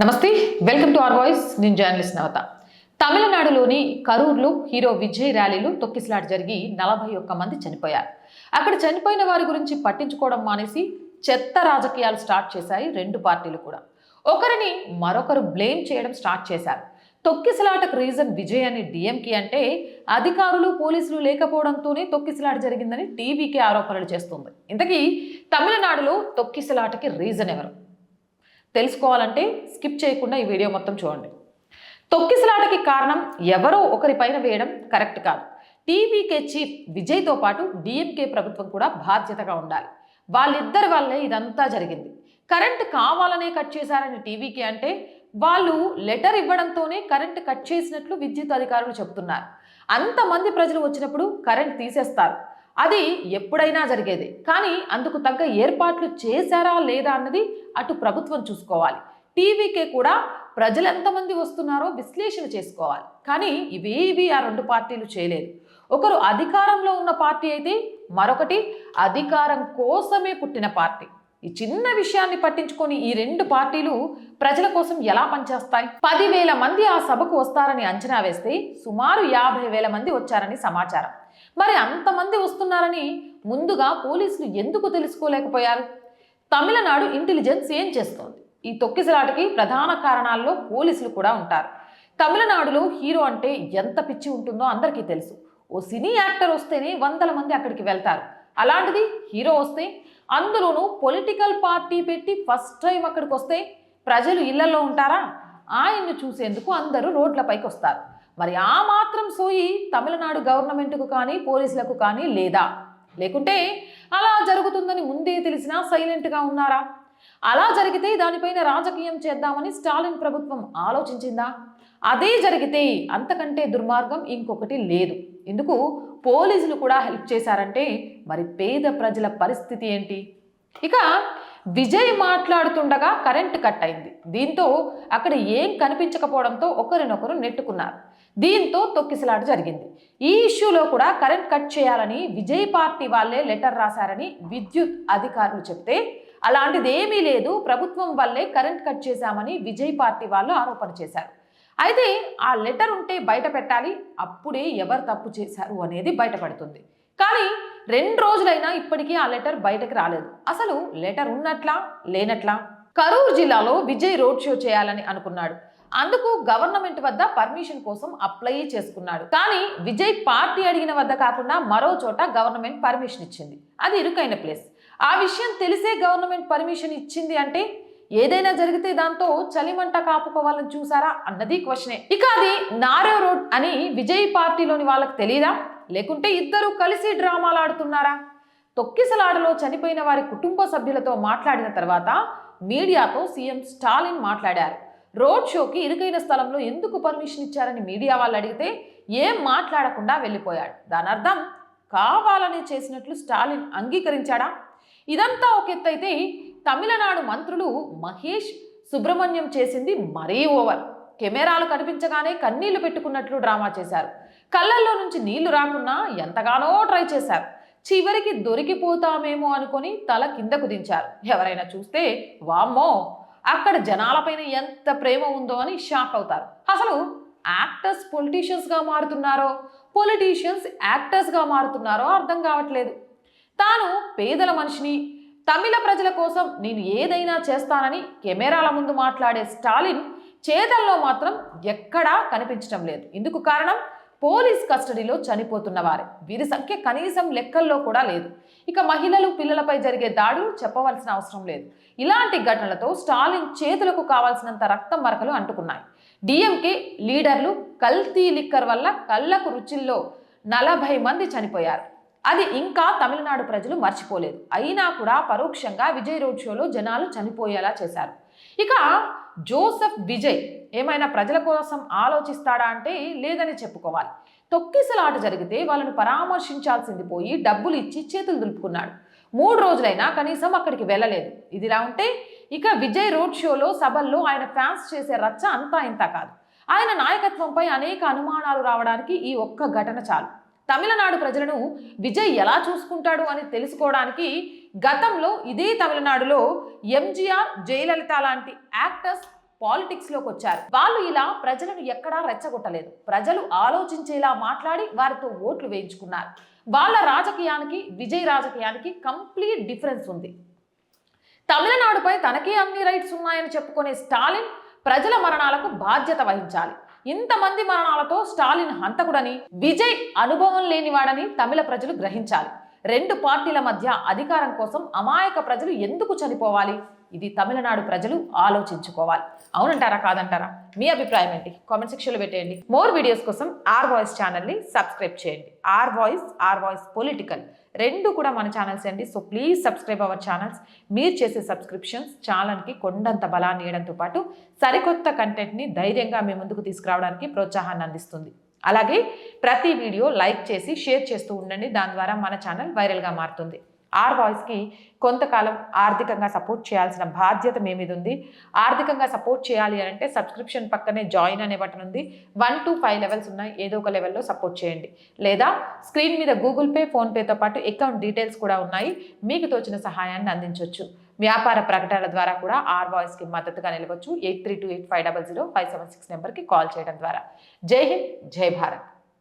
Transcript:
నమస్తే welcome to our voice. నేను journalist Navata. తమిళనాడులోని కరూర్లో హీరో విజయ్ ర్యాలీలు తొక్కిసలాట జరిగి నలభై ఒక్క మంది చనిపోయారు. అక్కడ చనిపోయిన వారి గురించి పట్టించుకోవడం మానేసి చెత్త రాజకీయాలు స్టార్ట్ చేశాయి రెండు పార్టీలు కూడా. ఒకరిని మరొకరు బ్లేమ్ చేయడం స్టార్ట్ చేశారు. తొక్కిసలాటకు రీజన్ విజయ్ అని డిఎంకి అంటే అధికారులు పోలీసులు లేకపోవడంతోనే తొక్కిసలాట జరిగిందని టీవీకే ఆరోపణలు చేస్తుంది. ఇంతకీ తమిళనాడులో తొక్కిసలాటకి రీజన్ ఎవరు? తెలుసుకోవాలంటే స్కిప్ చేయకుండా ఈ వీడియో మొత్తం చూడండి. తొక్కిసలాటకి కారణం ఎవరో ఒకరిపైన వేయడం కరెక్ట్ కాదు. టీవీకే చీఫ్ విజయ్తో పాటు డిఎంకే ప్రభుత్వం కూడా బాధ్యతగా ఉండాలి. వాళ్ళిద్దరి వల్లే ఇదంతా జరిగింది. కరెంట్ కావాలనే కట్ చేశారని టీవీకే అంటే వాళ్ళు లెటర్ ఇవ్వడంతోనే కరెంట్ కట్ చేసినట్లు విద్యుత్ అధికారులు చెబుతున్నారు. అంతమంది ప్రజలు వచ్చినప్పుడు కరెంట్ తీసేస్తారు. అది ఎప్పుడైనా జరిగేది. కానీ అందుకు తగ్గ ఏర్పాట్లు చేశారా లేదా అన్నది అటు ప్రభుత్వం చూసుకోవాలి. టీవీకే కూడా ప్రజలు ఎంతమంది వస్తున్నారో విశ్లేషణ చేసుకోవాలి. కానీ ఇవేవి ఆ రెండు పార్టీలు చేయలేదు. ఒకరు అధికారంలో ఉన్న పార్టీ అయితే మరొకటి అధికారం కోసమే పుట్టిన పార్టీ. ఈ చిన్న విషయాన్ని పట్టించుకొని ఈ రెండు పార్టీలు ప్రజల కోసం ఎలా పనిచేస్తాయి? పదివేల మంది ఆ సభకు వస్తారని అంచనా వేస్తే సుమారు యాభై వేల మంది వచ్చారని సమాచారం. మరి అంతమంది వస్తున్నారని ముందుగా పోలీసులు ఎందుకు తెలుసుకోలేకపోయారు? తమిళనాడు ఇంటెలిజెన్స్ ఏం చేస్తోంది? ఈ తొక్కిసలాటకి ప్రధాన కారణాల్లో పోలీసులు కూడా ఉంటారు. తమిళనాడులో హీరో అంటే ఎంత పిచ్చి ఉంటుందో అందరికీ తెలుసు. ఓ సినీ యాక్టర్ వస్తేనే వందల మంది అక్కడికి వెళ్తారు. అలాంటిది హీరో వస్తే అందులోనూ పొలిటికల్ పార్టీ పెట్టి ఫస్ట్ టైం అక్కడికి వస్తే ప్రజలు ఇళ్ళలో ఉంటారా? ఆయన్ను చూసేందుకు అందరూ రోడ్లపైకి వస్తారు మరి ఆ మాత్రం సోయి తమిళనాడు గవర్నమెంట్కు కానీ పోలీసులకు కానీ లేదా? లేకుంటే అలా జరుగుతుందని ముందే తెలిసినా సైలెంట్గా ఉన్నారా? అలా జరిగితే దానిపైన రాజకీయం చేద్దామని స్టాలిన్ ప్రభుత్వం ఆలోచించిందా? అదే జరిగితే అంతకంటే దుర్మార్గం ఇంకొకటి లేదు. ఎందుకు పోలీసులు కూడా హెల్ప్ చేశారంటే మరి పేద ప్రజల పరిస్థితి ఏంటి? ఇక విజయ్ మాట్లాడుతుండగా కరెంట్ కట్ అయింది. దీంతో అక్కడ ఏం కనిపించకపోవడంతో ఒకరినొకరు నెట్టుకున్నారు. దీంతో తొక్కిసలాట జరిగింది. ఈ ఇష్యూలో కూడా కరెంట్ కట్ చేయాలని విజయ్ పార్టీ వాళ్ళే లెటర్ రాశారని విద్యుత్ అధికారులు చెప్తే అలాంటిది ఏమీ లేదు ప్రభుత్వం వల్లే కరెంట్ కట్ చేశామని విజయ్ పార్టీ వాళ్ళు ఆరోపణ చేశారు. అయితే ఆ లెటర్ ఉంటే బయట పెట్టాలి అప్పుడే ఎవరు తప్పు చేశారు అనేది బయటపడుతుంది. కానీ రెండు రోజులైనా ఇప్పటికీ ఆ లెటర్ బయటకు రాలేదు. అసలు లెటర్ ఉన్నట్లా లేనట్లా? కరూర్ జిల్లాలో విజయ్ రోడ్ షో చేయాలని అనుకున్నాడు. అందుకు గవర్నమెంట్ వద్ద పర్మిషన్ కోసం అప్లై చేసుకున్నాడు. కానీ విజయ్ పార్టీ అడిగిన వద్ద కాకుండా మరో చోట గవర్నమెంట్ పర్మిషన్ ఇచ్చింది. అది ఇరుకైన ప్లేస్. ఆ విషయం తెలిసే గవర్నమెంట్ పర్మిషన్ ఇచ్చింది అంటే ఏదైనా జరిగితే దాంతో చలిమంట కాపుకోవాలని చూసారా అన్నది క్వశ్చనే. ఇక అది నారో రోడ్ అని విజయ్ పార్టీలోని వాళ్ళకి తెలియదా లేకుంటే ఇద్దరు కలిసి డ్రామాలు ఆడుతున్నారా? తొక్కిసలాడలో చనిపోయిన వారి కుటుంబ సభ్యులతో మాట్లాడిన తర్వాత మీడియాతో సీఎం స్టాలిన్ మాట్లాడారు. రోడ్ షోకి ఇరుకైన స్థలంలో ఎందుకు పర్మిషన్ ఇచ్చారని మీడియా వాళ్ళు అడిగితే ఏం మాట్లాడకుండా వెళ్ళిపోయాడు. దాని అర్థం కావాలని చేసినట్లు స్టాలిన్ అంగీకరించాడా? ఇదంతా ఒక ఎత్తు అయితే తమిళనాడు మంత్రులు మహేష్ సుబ్రహ్మణ్యం చేసింది మరీ ఓవర్. కెమెరాలు కనిపించగానే కన్నీళ్ళు పెట్టుకున్నట్లు డ్రామా చేశారు. కళ్ళల్లో నుంచి నీళ్ళు రాకున్నా ఎంతగానో ట్రై చేశారు. చివరికి దొరికిపోతామేమో అనుకొని తల కిందకు దించారు. ఎవరైనా చూస్తే వామ్మో! అక్కడ జనాలపైన ఎంత ప్రేమ ఉందో అని షాక్ అవుతారు. అసలు యాక్టర్స్ పొలిటీషియన్స్గా మారుతున్నారో? పొలిటీషియన్స్ యాక్టర్స్గా మారుతున్నారో అర్థం కావట్లేదు. తాను పేదల మనిషిని తమిళ ప్రజల కోసం నేను ఏదైనా చేస్తానని కెమెరాల ముందు మాట్లాడే స్టాలిన్ చేతల్లో మాత్రం ఎక్కడా కనిపించడం లేదు. ఇందుకు కారణం పోలీస్ కస్టడీలో చనిపోతున్న వారే. వీరి సంఖ్య కనీసం లెక్కల్లో కూడా లేదు. ఇక మహిళలు పిల్లలపై జరిగే దాడులు చెప్పవలసిన అవసరం లేదు. ఇలాంటి ఘటనలతో స్టాలిన్ చేతులకు కావాల్సినంత రక్తం మరకలు అంటుకున్నాయి. డిఎంకే లీడర్లు కల్తీ లిక్కర్ వల్ల కళ్ళకు రుచిల్లో నలభై మంది చనిపోయారు. అది ఇంకా తమిళనాడు ప్రజలు మర్చిపోలేదు. అయినా కూడా పరోక్షంగా విజయ్ రోడ్ షోలో జనాలు చనిపోయేలా చేశారు. ఇక జోసెఫ్ విజయ్ ఏమైనా ప్రజల కోసం ఆలోచిస్తాడా అంటే లేదని చెప్పుకోవాలి. తొక్కిసలాట జరిగితే వాళ్ళను పరామర్శించాల్సింది పోయి డబ్బులు ఇచ్చి చేతులు దులుపుకున్నాడు. మూడు రోజులైనా కనీసం అక్కడికి వెళ్ళలేదు. ఇదిలా ఉంటే ఇక విజయ్ రోడ్ షోలో సభల్లో ఆయన ఫ్యాన్స్ చేసే రచ్చ అంతా ఇంత కాదు. ఆయన నాయకత్వంపై అనేక అనుమానాలు రావడానికి ఈ ఒక్క ఘటన చాలు. తమిళనాడు ప్రజలను విజయ్ ఎలా చూసుకుంటాడు అని తెలుసుకోవడానికి గతంలో ఇదే తమిళనాడులో ఎంజీఆర్ జయలలిత లాంటి యాక్టర్స్ పాలిటిక్స్లోకి వచ్చారు. వాళ్ళు ఇలా ప్రజలను ఎక్కడా రెచ్చగొట్టలేదు. ప్రజలు ఆలోచించేలా మాట్లాడి వారితో ఓట్లు వేయించుకున్నారు. వాళ్ళ రాజకీయానికి విజయ్ రాజకీయానికి కంప్లీట్ డిఫరెన్స్ ఉంది. తమిళనాడుపై తనకే అన్ని రైట్స్ ఉన్నాయని చెప్పుకునే స్టాలిన్ ప్రజల మరణాలకు బాధ్యత వహించాలి. ఇంతమంది మరణాలతో స్టాలిన్ హంతకుడని విజయ్ అనుభవం లేనివాడని తమిళ ప్రజలు గ్రహించాలి. రెండు పార్టీల మధ్య అధికారం కోసం అమాయక ప్రజలు ఎందుకు చనిపోవాలి? ఇది తమిళనాడు ప్రజలు ఆలోచించుకోవాలి. అవునంటారా కాదంటారా? మీ అభిప్రాయం ఏంటి? కామెంట్ సెక్షన్లో పెట్టేయండి. మోర్ వీడియోస్ కోసం ఆర్ వాయిస్ ఛానల్ని సబ్స్క్రైబ్ చేయండి. R voice R voice political రెండు కూడా మన ఛానల్స్ అండి. So please subscribe our channels. మీరు చేసే సబ్స్క్రిప్షన్స్ ఛానల్కి కొండంత బలాన్ని ఇవ్వడంతో పాటు సరికొత్త కంటెంట్ని ధైర్యంగా మీ ముందుకు తీసుకురావడానికి ప్రోత్సాహాన్ని అందిస్తుంది. అలాగే ప్రతి వీడియో లైక్ చేసి షేర్ చేస్తూ ఉండండి. దాని ద్వారా మన ఛానల్ వైరల్గా మారుతుంది. ఆర్ బాయ్స్కి కొంతకాలం ఆర్థికంగా సపోర్ట్ చేయాల్సిన బాధ్యత మీ మీద ఉంది. ఆర్థికంగా సపోర్ట్ చేయాలి అని అంటే సబ్స్క్రిప్షన్ పక్కనే జాయిన్ అనే బటన్ ఉంది. వన్ టు ఫైవ్ లెవెల్స్ ఉన్నాయి. ఏదో ఒక లెవెల్లో సపోర్ట్ చేయండి. లేదా స్క్రీన్ మీద గూగుల్ పే ఫోన్పేతో పాటు అకౌంట్ డీటెయిల్స్ కూడా ఉన్నాయి. మీకు తోచిన సహాయాన్ని అందించవచ్చు వ్యాపార ప్రకటనల ద్వారా కూడా ఆర్ బాయ్స్కి మద్దతుగా నిలవచ్చు. Eight three two eight five double zero five seven six నెంబర్కి కాల్ చేయడం ద్వారా. జై హింద్ జై భారత్.